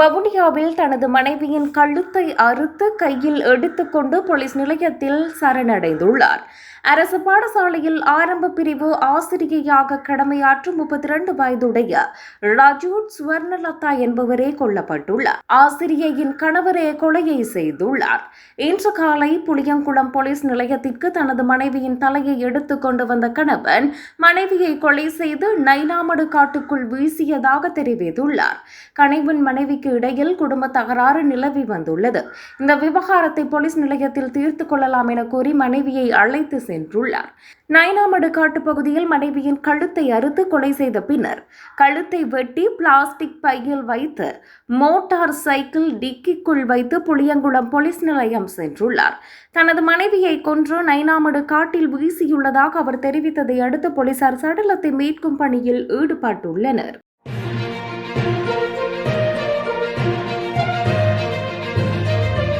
வவுனியாவில் தனது மனைவியின் கழுத்தை அறுத்து கையில் எடுத்துக்கொண்டு போலீஸ் நிலையத்தில் சரணடைந்துள்ளார். அரசு பாடசாலையில் ஆரம்ப பிரிவு ஆசிரியையாக கடமையாற்றும் முப்பத்தி இரண்டு வயதுடைய ராஜூட் சுவர்ணலதா என்பவரே கொல்லப்பட்டுள்ளார். ஆசிரியையின் கணவரே கொலையை செய்துள்ளார். இன்று காலை புளியங்குளம் போலீஸ் நிலையத்திற்கு தனது மனைவியின் தலையை எடுத்து கொண்டு வந்த கணவன் மனைவியை கொலை செய்து நைனாமடு காட்டுக்குள் வீசியதாக தெரிவித்துள்ளார். கணவன் மனைவிக்கு இடையில் குடும்ப தகராறு நிலவி வந்துள்ளது. இந்த விவகாரத்தை போலீஸ் நிலையத்தில் தீர்த்து கொள்ளலாம் என கூறி மனைவியை அழைத்து சென்றுள்ளார். நைனாமடு காட்டு பகுதியில் மனைவியின் கழுத்தை அறுத்து கொலை செய்த பின்னர் கழுத்தை வெட்டி பிளாஸ்டிக் பையில் வைத்து மோட்டார் சைக்கிள் டிக்கிக்குள் வைத்து புளியங்குளம் போலீஸ் நிலையம் சென்றுள்ளார். தனது மனைவியை கொன்று நைனாமடு காட்டில் வீசியுள்ளதாக அவர் தெரிவித்ததை அடுத்து போலீசார் சடலத்தை மீட்கும் பணியில் ஈடுபட்டுள்ளனர்.